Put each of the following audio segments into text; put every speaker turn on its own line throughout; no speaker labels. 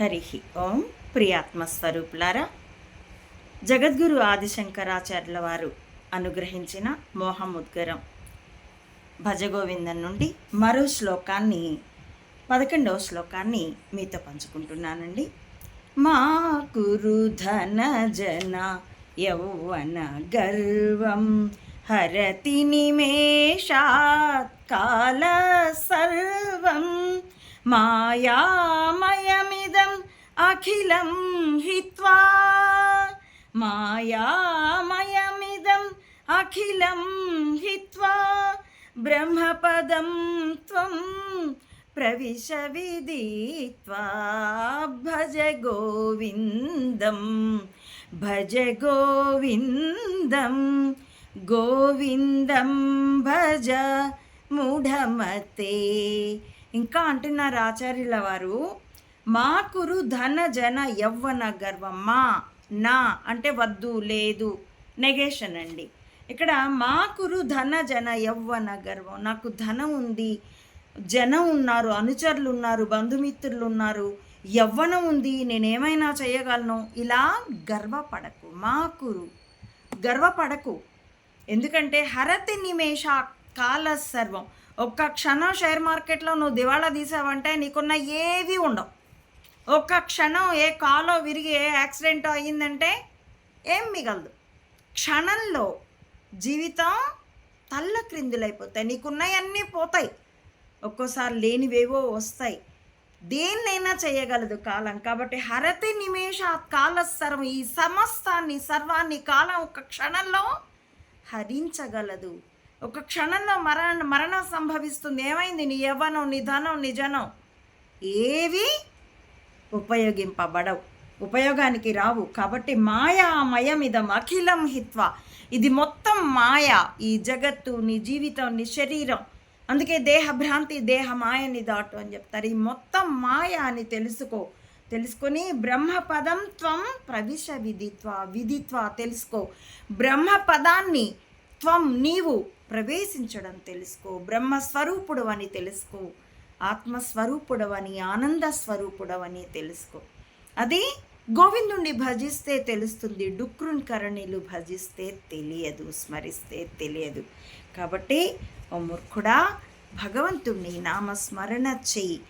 హరి ఓం ప్రియాత్మస్వరూపులారా. జగద్గురు ఆదిశంకరాచార్యుల వారు అనుగ్రహించిన మోహముద్గరం. భజగోవిందం నుండి మరో శ్లోకాన్ని పదకొండవ శ్లోకాన్ని మీతో పంచుకుంటున్నానండి. మా కురుధన జన యౌవన గర్వం హరతి నిమేషాత్ కాల సర్వం మాయా అఖిలం హిత్వా మాయామయమిదం అఖిలం హిత్వా బ్రహ్మపదం త్వం ప్రవిశ విదిత్వా భజ గోవిందం భజ గోవిందం గోవిందం భజ మూఢమతే. ఇంకా అంటున్నారు ఆచార్యుల వారు. మా కురు ధన జన యవ్వన గర్వం మా నా అంటే వద్దు లేదు. నెగేషన్ అండి. ఇక్కడ మా కురు ధన జన యవ్వన గర్వం. నాకు ధనం ఉంది. జనం ఉన్నారు అనుచరులు ఉన్నారు బంధుమిత్రులు ఉన్నారు. యవ్వనం ఉంది. నేనేమైనా చేయగలను? ఇలా గర్వపడకు. మా కురు గర్వపడకు. ఎందుకంటే హరతి నిమేష కాల సర్వం. ఒక్క క్షణం షేర్ మార్కెట్లో నువ్వు దివాళా తీసావంటే నీకున్న ఏవి ఉండవు. ఒక్క క్షణం ఏ కాలో విరిగి ఏ యాక్సిడెంట్ అయ్యిందంటే ఏం మిగలదు. క్షణంలో జీవితం తల్ల క్రిందులైపోతాయి. నీకున్నవన్నీ పోతాయి. ఒక్కోసారి లేనివేవో వస్తాయి. దేన్నైనా చేయగలదు కాలం. కాబట్టి హరతి నిమేష కాల సర్వం ఈ సమస్తాన్ని సర్వాన్ని కాలం ఒక క్షణంలో హరించగలదు. ఒక క్షణంలో మరణ మరణం సంభవిస్తుంది. ఏమైంది? నీ యవ్వనం నీ ధనం నీ జనం ఏవి ఉపయోగింపబడవు. ఉపయోగానికి రావు. కాబట్టి మాయామయమిదం అఖిలం హిత్వ. ఇది మొత్తం మాయ. ఈ జగత్తు నీ జీవితం నీ శరీరం. అందుకే దేహభ్రాంతి దేహ మాయని దాటు అని చెప్తారు. ఈ మొత్తం మాయ అని తెలుసుకో. తెలుసుకొని బ్రహ్మపదం త్వం ప్రవిశ విధిత్వ విధిత్వ తెలుసుకో. బ్రహ్మపదాన్ని త్వం నీవు ప్రవేశించడం తెలుసుకో. బ్రహ్మస్వరూపుడు అని తెలుసుకో. ఆత్మస్వరూపుడవని ఆనంద స్వరూపుడవని తెలుసుకో. అది గోవిందుణ్ణి భజిస్తే తెలుస్తుంది డుక్రున్ కరణిలు భజిస్తే తెలియదు స్మరిస్తే తెలియదు. కాబట్టి ఓ మూర్ఖుడా భగవంతుణ్ణి నామస్మరణ చెయ్యి.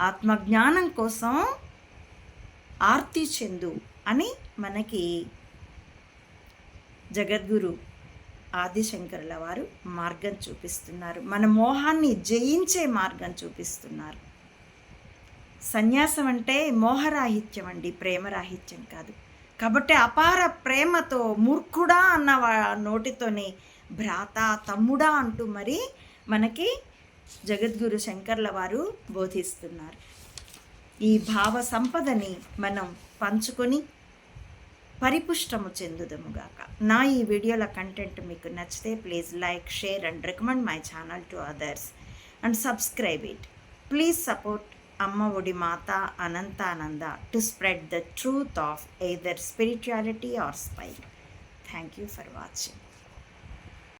ఆత్మజ్ఞానం కోసం ఆర్తి చెందు అని మనకి జగద్గురు ఆదిశంకరుల వారు మార్గం చూపిస్తున్నారు. మన మోహాన్ని జయించే మార్గం చూపిస్తున్నారు. సన్యాసం అంటే మోహరాహిత్యం అండి ప్రేమరాహిత్యం కాదు. కాబట్టి అపార ప్రేమతో మూర్ఖుడా అన్న నోటితోనే భ్రాత తమ్ముడా అంటూ మరి మనకి జగద్గురు శంకర్ల వారు బోధిస్తున్నారు. ఈ భావ సంపదని మనం పంచుకొని పరిపుష్టము చెందుదముగాక. నా ఈ వీడియోల కంటెంట్ మీకు నచ్చితే please like share and recommend my channel to others and subscribe it. Please support Amma Odi Mata Anantananda to spread the truth of either spirituality or spy thank you for watching.